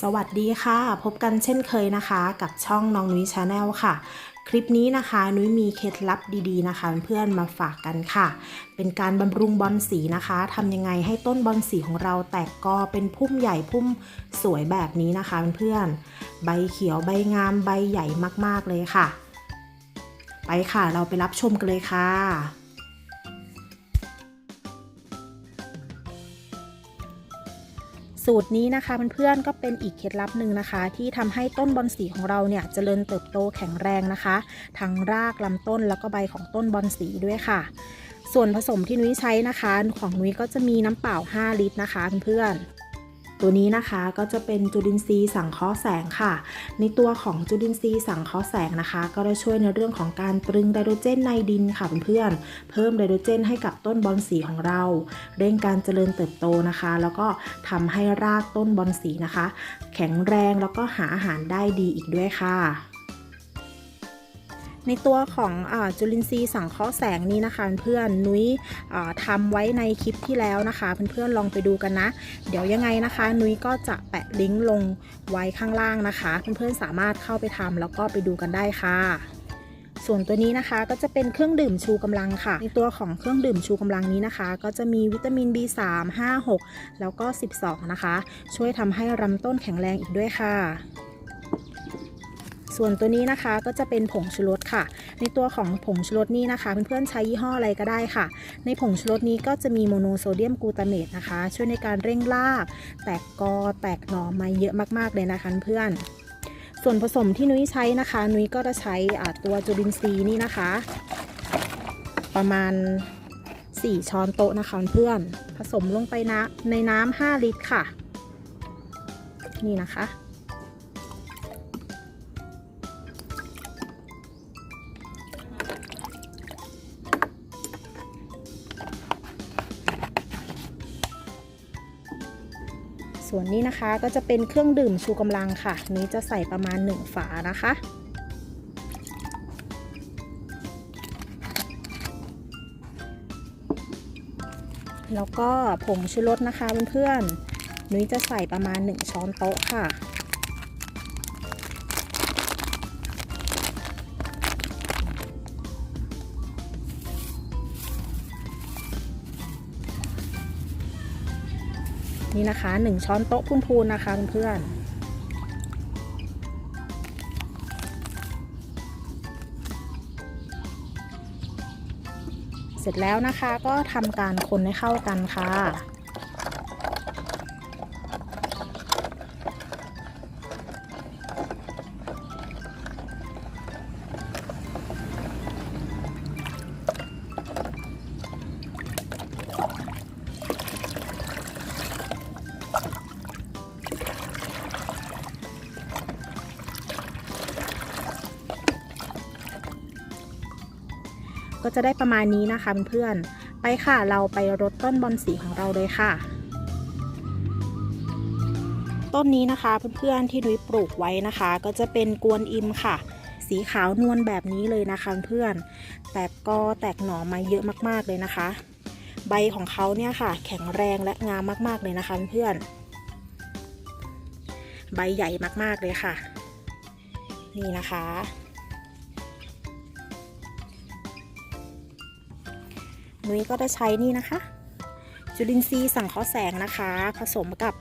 สวัสดีค่ะ พบกันเช่นเคยนะคะ กับช่องน้องนุ้ยชาแนลค่ะ คลิปนี้นะคะนุ้ยมีเคล็ดลับดีๆนะคะ เพื่อนมาฝากกันค่ะ เป็นการบำรุงบอลสีนะคะทำยังไงให้ต้นบอลสีของเราแตกกอเป็นพุ่มใหญ่พุ่มสวยแบบนี้นะคะเพื่อนใบเขียวใบงามใบใหญ่มากๆเลยค่ะ ไปค่ะเราไปรับชมกันเลยค่ะ สูตรนี้นะคะเพื่อนๆก็เป็นอีกเคล็ดลับหนึ่งนะคะ ที่ทำให้ต้นบอนสีของเราเนี่ยเจริญเติบโตแข็งแรงนะคะ ทั้งรากลำต้นแล้วก็ใบของต้นบอนสีด้วยค่ะ ส่วนผสมที่นุ้ยใช้นะคะ ของนุ้ยก็จะมีน้ำเปล่า 5 ลิตรนะคะเพื่อนๆ ตัวนี้นะคะก็จะเป็นจุลินทรีย์สังเคราะห์แสงค่ะ ในตัวของจุลินทรีย์สังเคราะห์แสงนะคะ ก็จะช่วยในเรื่องของการตรึงไดโดรเจนในดินค่ะเพื่อนๆเพิ่มไดโดรเจนให้กับต้นบอลสีของเรา เร่งการเจริญเติบโตนะคะ แล้วก็ทำให้รากต้นบอลสีนะคะ แข็งแรงแล้วก็หาอาหารได้ดีอีกด้วยค่ะ ในตัวของอจุลินทรีย์สังเคราะห์แสงนี้นะคะเพื่อนนุ้ยทำไว้ในคลิปที่แล้วนะคะเพื่อนๆลองไปดูกันนะ เดี๋ยวยังไงนะคะ นุ้ยก็จะแปะลิงก์ลงไว้ข้างล่างนะคะ เพื่อนๆสามารถเข้าไปทำแล้วก็ไปดูกันได้ค่ะส่วนตัวนี้นะคะก็จะเป็นเครื่องดื่มชูกำลังค่ะ ในตัวของเครื่องดื่มชูกำลังนี้นะคะ ก็จะมีวิตามิน B3 5 6 แล้วก็ 12 นะคะ ช่วยทำให้ลำต้นแข็งแรงอีกด้วยค่ะ ส่วนตัวนี้นะคะก็จะเป็นผงชูรสค่ะ ในตัวของผงชูรสนี่นะคะ เพื่อนๆใช้ยี่ห้ออะไรก็ได้ค่ะ ในผงชูรสนี้ก็จะมีโมโนโซเดียมกลูตาเมตนะคะ ช่วยในการเร่งราก แตกกอแตกหน่อมาเยอะมากๆเลยนะคะเพื่อนส่วนผสมที่นุ้ยใช้นะคะ นุ้ยก็จะใช้ตัวจุลินทรีย์นี่นะคะ ประมาณ 4 ช้อนโต๊ะนะคะเพื่อน ผสมลงไปนะในน้ำ5ลิตรค่ะ นี่นะคะ ส่วนนี้นะคะก็จะเป็นเครื่องดื่มชูกำลังค่ะ นี้จะใส่ประมาณ 1 ฝานะคะ แล้วก็ผงชูรสนะคะเพื่อนๆนุ้ยจะใส่ประมาณ 1 ช้อนโต๊ะค่ะ นี่นะคะ 1 ช้อนโต๊ะพูนๆนะคะเพื่อนเสร็จแล้วนะคะก็ทำการคนให้เข้ากันค่ะ ก็จะได้ประมาณนี้นะคะเพื่อนๆไปค่ะเราไปรดต้นบอนสีของเราเลยค่ะ ต้นนี้นะคะเพื่อนๆที่นุ้ยปลูกไว้นะคะ ก็จะเป็นกวนอิมค่ะ สีขาวนวลแบบนี้เลยนะคะเพื่อนแตกกอแตกหน่อมาเยอะมากๆเลยนะคะ ใบของเขาเนี่ยค่ะ แข็งแรงและงามมากๆเลยนะคะเพื่อนใบใหญ่มากๆเลยค่ะ นี่นะคะ นุ้ยก็จะใช้นี่นะคะ จุลินทรีย์สังเคราะห์แสงนะคะ ผสมกับ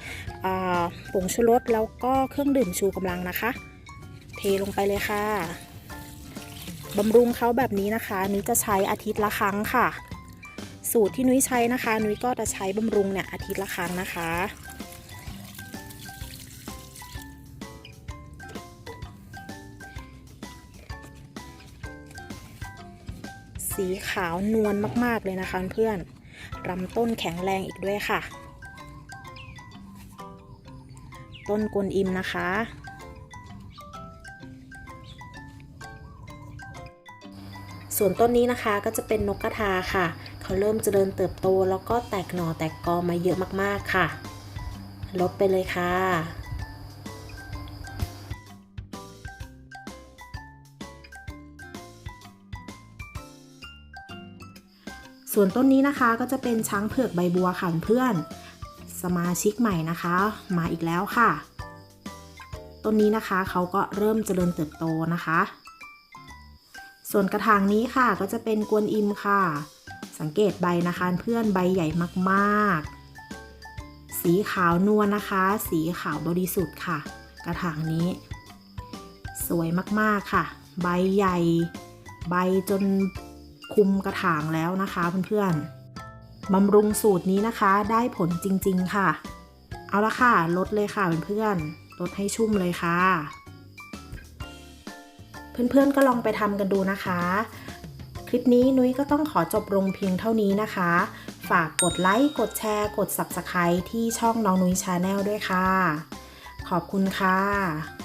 ผงชูรสแล้วก็เครื่องดื่มชูกำลังนะคะ เทลงไปเลยค่ะบำรุงเขาแบบนี้นะคะ นุ้ยจะใช้อาทิตย์ละครั้งค่ะ สูตรที่นุ้ยใช้นะคะ นุ้ยก็จะใช้บำรุงเนี่ยอาทิตย์ละครั้งนะคะ สีขาวนวลมากๆเลยนะคะเพื่อนลำต้นแข็งแรงอีกด้วยค่ะ ต้นกวนอิมนะคะ ส่วนต้นนี้นะคะก็จะเป็นนกกระทาค่ะ เขาเริ่มเจริญเติบโตแล้วก็แตกหน่อแตกกอมาเยอะมากๆค่ะลดไปเลยค่ะ ส่วนต้นนี้นะคะก็จะเป็นช้างเผือกใบบัวค่ะเพื่อนสมาชิกใหม่นะคะ มาอีกแล้วค่ะ ต้นนี้นะคะเขาก็เริ่มเจริญเติบโตนะคะ ส่วนกระถางนี้ค่ะก็จะเป็นกวนอิมค่ะ สังเกตใบนะคะเพื่อนใบใหญ่มากๆ สีขาวนวลนะคะ สีขาวบริสุทธิ์ค่ะ กระถางนี้ สวยมากๆค่ะ ใบใหญ่ ใบจน คุมกระถางแล้วนะคะเพื่อนๆบำรุงสูตรนี้นะคะได้ผลจริง ๆ ค่ะ เอาละค่ะลดเลยค่ะเพื่อนๆลดให้ชุ่มเลยค่ะ เพื่อนๆก็ลองไปทำกันดูนะคะ คลิปนี้นุ้ยก็ต้องขอจบลงเพียงเท่านี้นะคะ ฝากกดไลค์กดแชร์ กด Subscribe ที่ช่องน้องนุ้ยชาแนลด้วยค่ะ ขอบคุณค่ะ